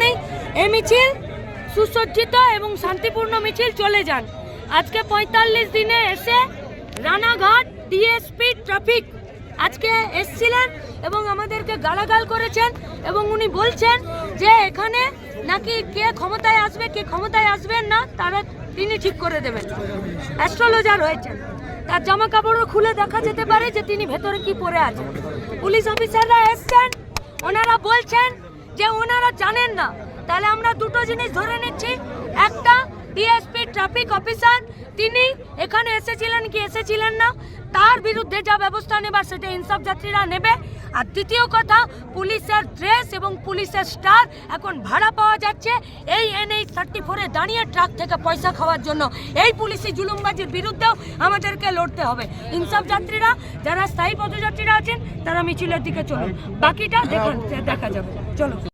সেখানেই এই মিছিল সুসজ্জিত এবং শান্তিপূর্ণ মিছিল চলে যান। আজকে পঁয়তাল্লিশ দিনে এসে রানাঘাট ডিএসপি ট্রাফিক আজকে এসছিলেন এবং আমাদেরকে গালাগাল করেছেন এবং উনি বলছেন যে এখানে নাকি কে ক্ষমতায় আসবে, কে ক্ষমতায় আসবেন না, তারা তিনি ঠিক করে দেবেন। অ্যাস্ট্রোলজার হয়েছেন। তার জামা কাপড়ও খুলে দেখা যেতে পারে যে তিনি ভেতরে কি পরে আছেন। পুলিশ অফিসাররা এসছেন, ওনারা বলছেন যে ওনারা জানেন না। তাহলে আমরা দুটো জিনিস ধরে নিচ্ছি। একটা ডিএসপি ট্রাফিক অফিসার তিনি এখানে এসেছিলেন কি এসেছিলেন না? তার বিরুদ্ধে যা ব্যবস্থা নেবার সেটা ইনসাফ যাত্রীরা নেবে। আর দ্বিতীয় কথা, পুলিশের ড্রেস এবং পুলিশের স্টার এখন ভাড়া পাওয়া যাচ্ছে। এই এনএইচ থার্টি ফোরে দাঁড়িয়ে ট্রাক থেকে পয়সা খাওয়ার জন্য। এই পুলিশি জুলুমবাজির বিরুদ্ধেও আমাদেরকে লড়তে হবে। ইনসাফ যাত্রীরা, যারা স্থায়ী পদযাত্রীরা আছেন, তারা মিছিলের দিকে চলুন। বাকিটা দেখা দেখা যাবে। চলো।